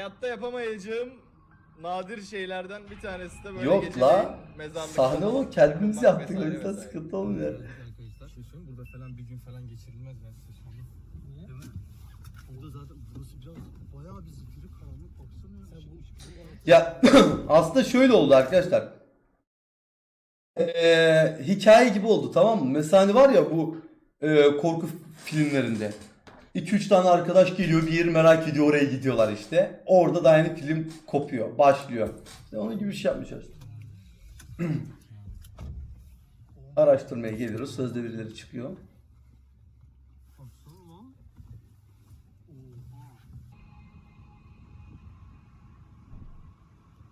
Hayatta yapamayacağım nadir şeylerden bir tanesi de böyle Yok la. Sahne o kendimiz yaptık o yüzden sıkıntı olmuyor. Arkadaşlar. Şey söyleyeyim burada falan bir gün falan geçirilmez ben size söyleyeyim. Niye? Değil mi? Burada zaten burası biraz bayağı bir zifiri karanlık baksana. Ya aslında şöyle oldu arkadaşlar. Ee, hikaye gibi oldu tamam mı? Mesela hani var ya bu e, korku filmlerinde. 2-3 tane arkadaş geliyor bir yeri merak ediyor oraya gidiyorlar işte. Orada da aynı film kopuyor, başlıyor. İşte onun gibi bir şey yapmışlar. Araştırmaya geliyoruz. Sözde birileri çıkıyor.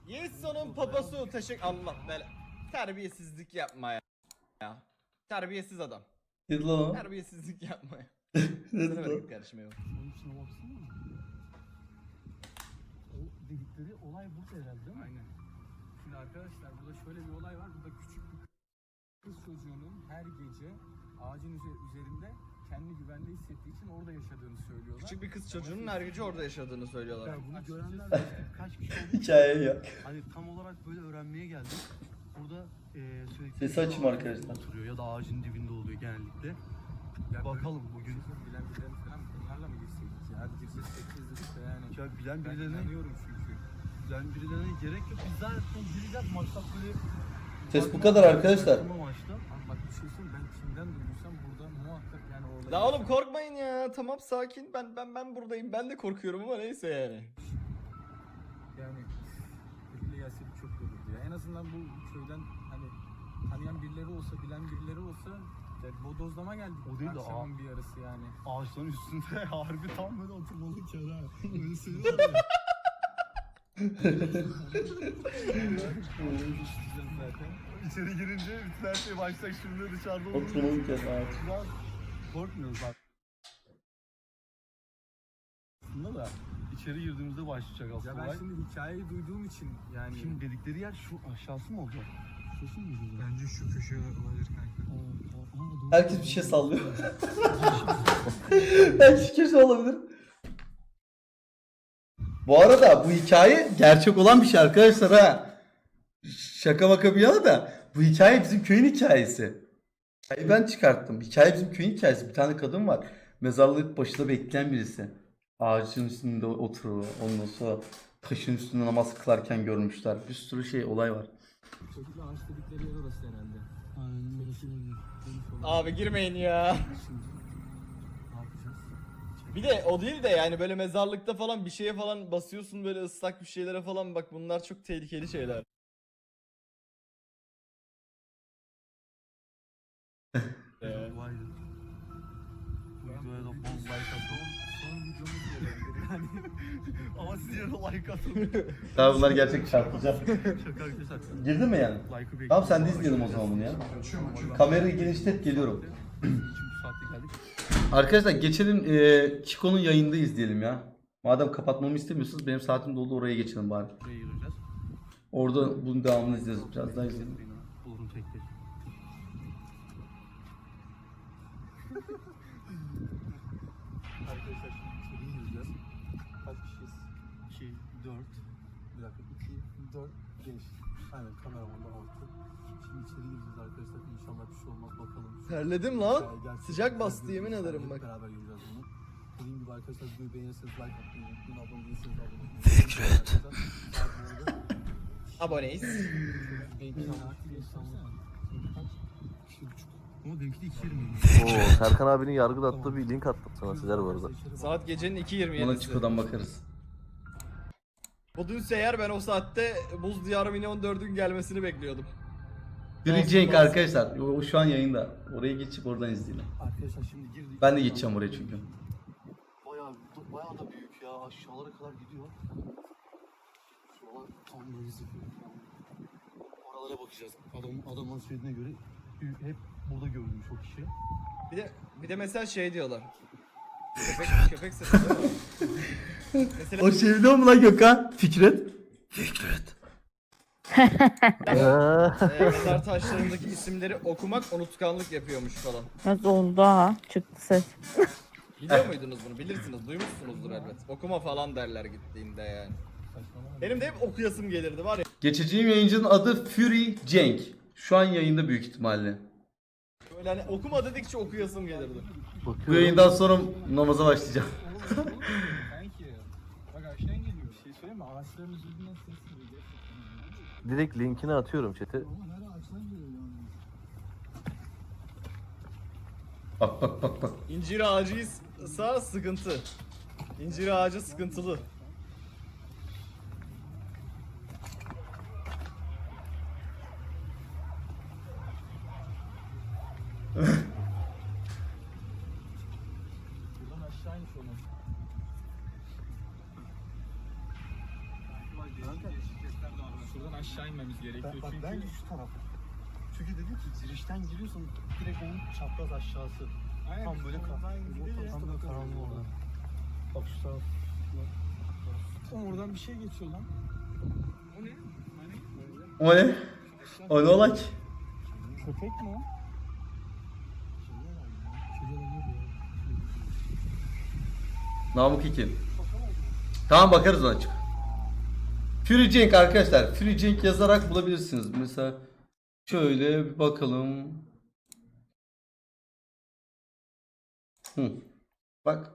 Yeson'un papası teşekkür Allah bela. Terbiyesizlik yapma ya. ya. Terbiyesiz adam. O? Terbiyesizlik yapma ya. Sana vereyim kardeşim eyvallah. Onun içine baksana. O dedikleri olay burada herhalde değil mi? Aynen. Şimdi arkadaşlar burada şöyle bir olay var. Burada küçük bir kız çocuğunun her gece ağacın üze- üzerinde kendi güvende hissettiği için orada yaşadığını söylüyorlar. Küçük bir kız çocuğunun her gece orada yaşadığını söylüyorlar. Ya bunu görenler de kaç kişi oldu? Hikaye ya. Hani tam olarak böyle öğrenmeye geldik. Burada e, sürekli Sesi açayım arkadaşlar. Oturuyor ya da ağacın dibinde oluyor genellikle. Ya Bakalım böyle bugün. şey bilen birileri falan bunlarla mı girseydik ya? Hadi girsek sekiz dedik de yani. Ya bilen Ben birilerine, inanıyorum çünkü. bilen birilerine gerek yok. Biz zaten gireceğiz maçta böyle... Ses bu kadar arkadaşlar. Maçta. Bak bir şey söyleyeyim ben kimden duyduysam burada muhakkak yani o olay. La oğlum korkmayın ya. Tamam sakin. Ben ben ben buradayım. Ben de korkuyorum ama neyse yani. Yani biriyle gelseydik çok olurdu ya. En azından bu köyden hani tanıyan birileri olsa, bilen birileri olsa ya bodozlama geldik. O değil de Akşamın bir yarısı yani. Ağaçların üstünde harbi tam böyle oturmalık yer ha. Öyle seviyorlar ya. zaten. İçeri girince bütün her şey başlayacak şimdi dışarıda olur. Oturmalık yer. Biraz korkmuyoruz bak. Aslında da içeri girdiğimizde başlayacak asıl Ya ben olay. şimdi hikayeyi duyduğum için yani. Şimdi dedikleri yer şu aşağısı mı olacak? Şurası mı olacak? Bence şu köşe olabilir kanka. Herkes bir şey sallıyor. Belki köşe olabilir. Bu arada bu hikaye gerçek olan bir şey arkadaşlar ha. Şaka maka bir yana da bu hikaye bizim köyün hikayesi. Hikayeyi ben çıkarttım. Hikaye bizim köyün hikayesi. Bir tane kadın var. Mezarlık başında bekleyen birisi. Ağacın üstünde oturuyor. Ondan sonra taşın üstünde namaz kılarken görmüşler. Bir sürü şey olay var. Çocukla ağaç dedikleri yer orası herhalde. Aynen orası olabilir. Abi girmeyin ya. Şimdi ne yapacağız? Bir de o değil de yani böyle mezarlıkta falan bir şeye falan basıyorsun böyle ıslak bir şeylere falan bak bunlar çok tehlikeli şeyler. Ee, yani. Ama siz yine like atın. Daha bunlar gerçek çarpacak. Şaka arkadaşlar. Girdin mi yani? Like'ı bekliyorum. Tamam sen de izleyelim o zaman bunu ya. Kamerayı genişlet geliyorum. Bu saatte geldik. Arkadaşlar geçelim e, Chico'nun yayında izleyelim ya. Madem kapatmamı istemiyorsunuz benim saatim doldu oraya geçelim bari. Buraya gireceğiz. Orada bunun devamını izleriz biraz daha izleyelim. Bulurum tek tek. Arkadaşlar şimdi 4, bir dakika 2, 4, 5. Aynen kameraman da 6. Şimdi içeri gireceğiz arkadaşlar. İnşallah bir şey olmaz bakalım. Şu Terledim lan. hikaye gerçek- Sıcak bastı yemin ederim bak. Beraber göreceğiz bunu. Dediğim gibi arkadaşlar videoyu beğenirseniz like atmayı unutmayın. Abone değilseniz abone olmayı Fikret. Aboneyiz. Ama benimki de 2.20. Oo, Serkan abinin yargıda attığı bir link attım sana Sezer bu arada. Saat gecenin Ona 2.27'si. Chico'dan bakarız. O dünse eğer ben o saatte Buz Diyarı Mini 14'ün gelmesini bekliyordum. Cenk olsun. arkadaşlar. O, şu an yayında. Oraya geçip oradan izleyelim. Arkadaşlar şimdi girdik. Ben de geçeceğim oraya çünkü. Bayağı, bayağı da büyük ya. Aşağılara kadar gidiyor. Şuralar tam falan. Oralara bakacağız. Adam, adamın söylediğine göre hep burada görülmüş o kişi. Bir de bir de mesela şey diyorlar. Köpek, köpek sesi değil mi? mesela O şey biliyor mu lan Gökhan? Fikret. Fikret. e, mezar taşlarındaki isimleri okumak unutkanlık yapıyormuş falan. Evet oldu ha. Çıktı ses. Biliyor muydunuz bunu? Bilirsiniz, duymuşsunuzdur elbet. Okuma falan derler gittiğinde yani. Benim de hep okuyasım gelirdi var ya. Geçeceğim yayıncının adı Fury Cenk. Şu an yayında büyük ihtimalle. Böyle hani okuma dedikçe okuyasım gelirdi. Bu yayından sonra namaza başlayacağım. Şey. Direkt linkini atıyorum chat'e. Ama nerede ağaçtan geliyor yani. Bak bak bak bak. İncir ağacıysa sıkıntı. İncir ağacı sıkıntılı. Buradan aşağı iniş onun. Şuradan aşağı inmemiz gerekiyor Bak çünkü bence şu taraf. Çünkü dedi ki girişten giriyorsun direkt onun çapraz aşağısı. Aynen, Tam böyle kar- tam böyle karanlık orada. Bak şu taraf. Oğlum oradan bir şey geçiyor lan. O ne? Hani? O ne? O ne olay? Köpek mi o? Namık Ekin. Tamam bakarız ona açık. Cenk arkadaşlar. Cenk yazarak bulabilirsiniz. Mesela şöyle bir bakalım. Hı. Bak.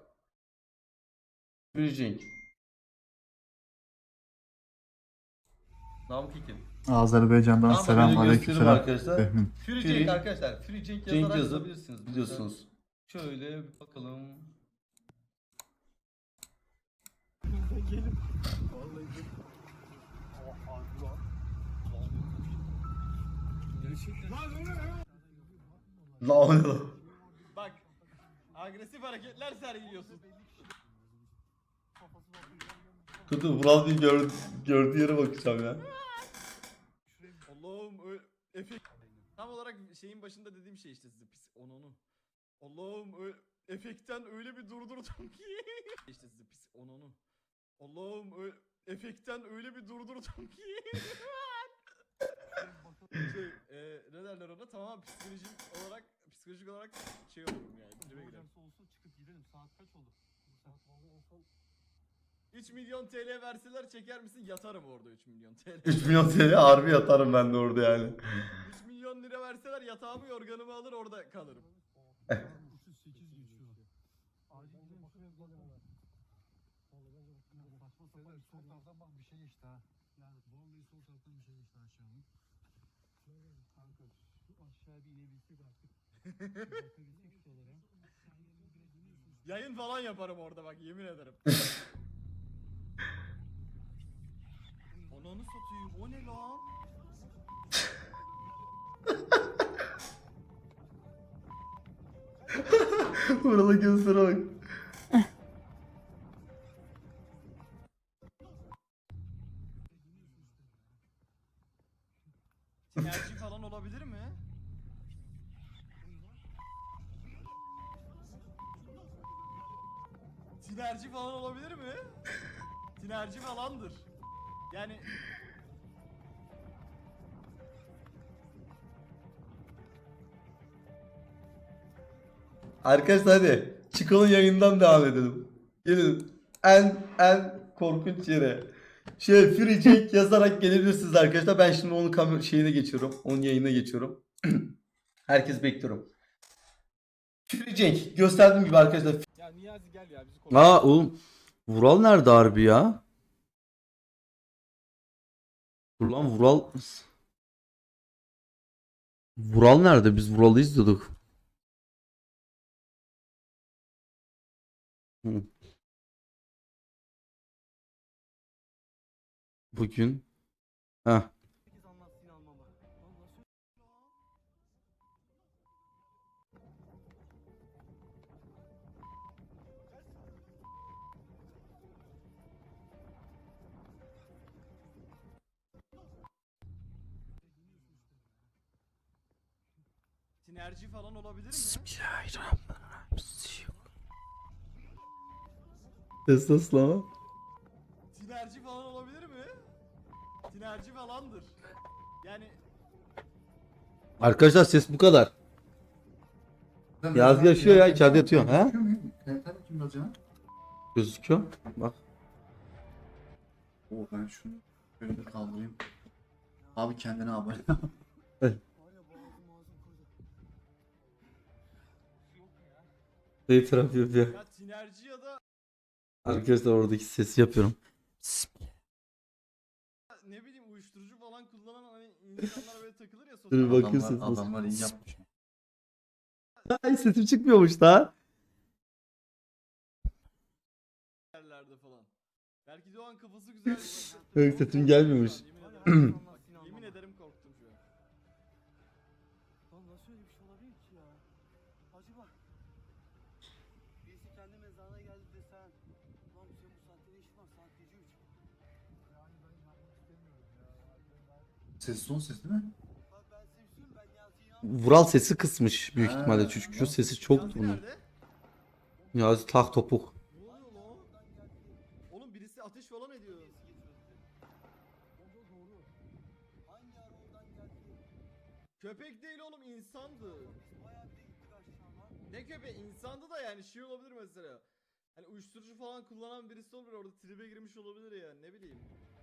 Namık Ekin. Azerbaycan'dan Tamam, selam böyle aleyküm gösterim selam. arkadaşlar. Ehmin. Fury Fury- Cenk arkadaşlar. Fury Cenk yazarak yazıp bulabilirsiniz. biliyorsunuz. Şöyle bir bakalım. La o ne lan? Bak. Agresif hareketler sergiliyorsun. Kutu Vural bir gör, gördüğü yere bakacağım ya. Allah'ım öyle efekt. Tam olarak şeyin başında dediğim şey işte size pis onunu. Allah'ım öyle efektten öyle bir durdurdum ki. işte size pis onunu. Allah'ım öyle efektten öyle bir durdurdum ki. şey, e, ne derler ona tamamen psikolojik olarak psikolojik olarak şey olurum yani. Tribe girerim. olsa çıkıp gidelim. Saat kaç oldu? Saat vallahi en son 3 milyon TL verseler çeker misin? Yatarım orada 3 milyon TL. 3 milyon TL harbi yatarım ben de orada yani. 3 milyon lira verseler yatağımı yorganımı alır orada kalırım. 38 geçiyor. Acil gidelim şuraya bir bakalım. Saçma sapan sol taraftan bak bir şey geçti ha. Yani vallahi sol taraftan bir şey geçti aşağıdan. Şöyle kanka şu aşağı bir inebilsek artık. Bakabilsek şuralara. Yayın falan yaparım orada bak yemin ederim. Ananı satayım o ne lan? Vural'a göstere bak. Sinerji falan olabilir mi? Sinerji falandır. Yani Arkadaşlar hadi. Çikol'un yayından devam edelim. Gelin. En en korkunç yere. Şey Fury Cenk yazarak gelebilirsiniz arkadaşlar. Ben şimdi onun kamera şeyine geçiyorum. Onun yayına geçiyorum. Herkes bekliyorum. Fury Cenk gösterdiğim gibi arkadaşlar. Ya Niyazi gel ya bizi konuş. Aa oğlum Vural nerede harbi ya? Dur lan Vural Vural nerede? Biz Vural'ı izliyorduk. Hı. Bugün ha sinerji falan olabilir mi? Ses nasıl ama? Sinerji falan olabilir mi? Sinerji falandır. Yani Arkadaşlar ses bu kadar. Yaz yaşıyor ya içeride yatıyor ha? Gözüküyor. Bak. Oo ben şunu böyle bir kaldırayım. Abi kendine abone. Var Şey tarafı yapıyor. Ya tinerci ya da Arkadaşlar oradaki sesi yapıyorum. ne bileyim uyuşturucu falan kullanan hani insanlar böyle takılır ya Dur sosyal bak- medyada. Bakıyorsun. adamlar, adamlar iyi yapmış. Ay sesim çıkmıyormuş daha. yerlerde falan. Belki de o an kafası güzel. Evet, sesim gelmiyormuş. Yemin ederim, yemin ederim korktum şu an. Lan nasıl öyle bir şey olabilir ki ya? Acaba birisi kendi mezarına geldi desen Lan bu senin bu saatte ne işin var? Saat gece 3 Yani ben yapmak istemiyorum ya Ses son ses değil mi? Bak ben size bir şey söyleyeyim, ben inanmıyorum Vural sesi kısmış büyük Ha. ihtimalle. Çünkü şu sesi çok Yasin bunun. nerede? Niyazi tak topuk. Ne oluyor lan? Oğlum birisi ateş falan ediyor. Hangi ara oradan geldi? Köpek değil oğlum insandı. Bayağı bir de gittik aşağı lan Ne köpeği? İnsandı da yani şey olabilir mesela. Hani uyuşturucu falan kullanan birisi olabilir orada tribe girmiş olabilir yani ne bileyim.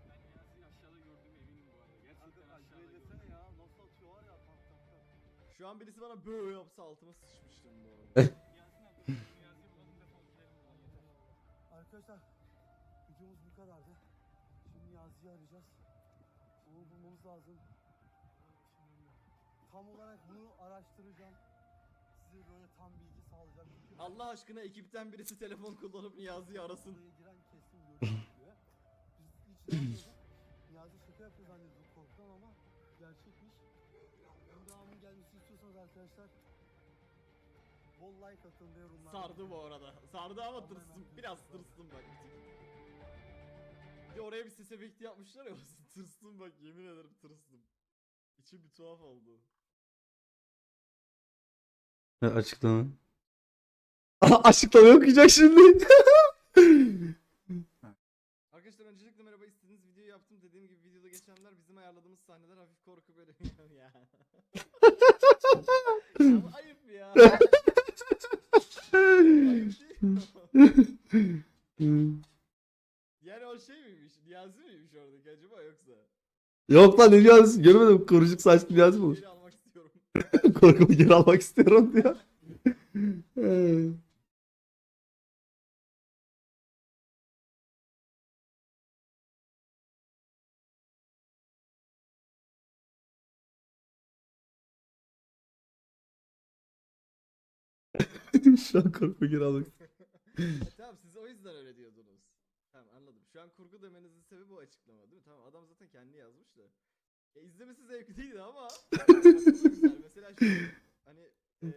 Ben Niyazi'yi aşağıda gördüğüm eminim bu arada. Gerçekten aşağıda gördüm ya. Nasıl atıyor var ya? Tak tak tak. Şu an birisi bana böyle yapsa altıma sıçmıştım bu arada. Niyazi nerede? Niyazi'yi bulalım defol gidelim buradan yeter Arkadaşlar videomuz bu kadardı. Şimdi Niyazi'yi arayacağız. Onu bulmamız lazım. Tam olarak bunu araştıracağım Size böyle tam bilgi sağlayacağım Çünkü ben- Allah aşkına ekipten birisi telefon kullanıp Niyazi'yi arasın. Buraya giren kesin diyor. Biz hiç inanmıyorduk. Niyazi şaka yapıyor zannediyorduk korkudan ama gerçekmiş. Bunun devamının gelmesini istiyorsanız arkadaşlar bol like atın ve yorumlar. Sardı bu arada. Sardı ama tırstım. Biraz tırstım bak. bir tık. Bir de oraya bir ses efekti yapmışlar ya. tırstım bak yemin ederim tırstım. İçim bir tuhaf oldu. Açıklama. Açıklama okuyacak şimdi. Arkadaşlar öncelikle merhaba istediğiniz videoyu yaptım. Dediğim gibi videoda geçenler bizim ayarladığımız sahneler hafif korku bölümü ya. ya bu ayıp ya. Ayıp değil mi? yani o şey miymiş? Niyazi miymiş oradaki acaba yoksa? Yok lan ne Niyazi? Görmedim. Kıvırcık saçlı Niyazi mi olur? Korkumu geri almak istiyorum diyor. Şu an korkumu geri almak E, tamam siz o yüzden öyle diyordunuz. Tamam anladım. Şu an kurgu demenizin sebebi o açıklama değil mi? Tamam adam zaten kendi yazmış da. E, izlemesi zevkliydi ama. Güzel. Mesela şu hani e,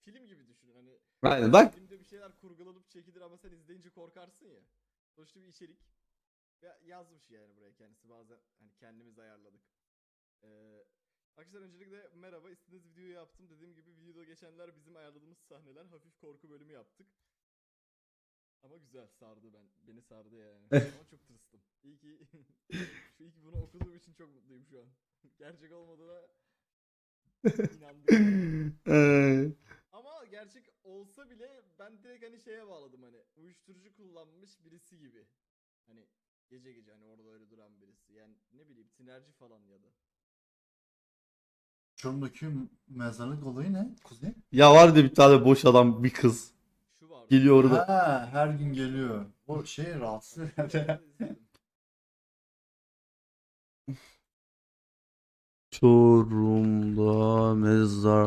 film gibi düşün hani. Aynen bak. Filmde bir şeyler kurgulanıp çekilir ama sen izleyince korkarsın ya. Sonuçta bir içerik. Ya, yazmış yani buraya kendisi bazen hani kendimiz ayarladık. Ee, arkadaşlar öncelikle merhaba istediğiniz videoyu yaptım. Dediğim gibi videoda geçenler bizim ayarladığımız sahneler hafif korku bölümü yaptık. Ama güzel sardı ben. Beni sardı yani. Ama çok tırstım. İyi ki şu iyi ki bunu okuduğum için çok mutluyum şu an. Gerçek olmadığına inandım. Ee, Ama gerçek olsa bile ben direkt hani şeye bağladım hani uyuşturucu kullanmış birisi gibi. Hani gece gece hani orada öyle duran birisi. Yani ne bileyim tinerci falan ya da. Çorum'daki mezarlık olayı ne? Kuzey? ya vardı bir tane boş adam bir kız. Geliyor orada. Ha, her gün geliyor. O şey rahatsız herhalde. Çorum'da mezar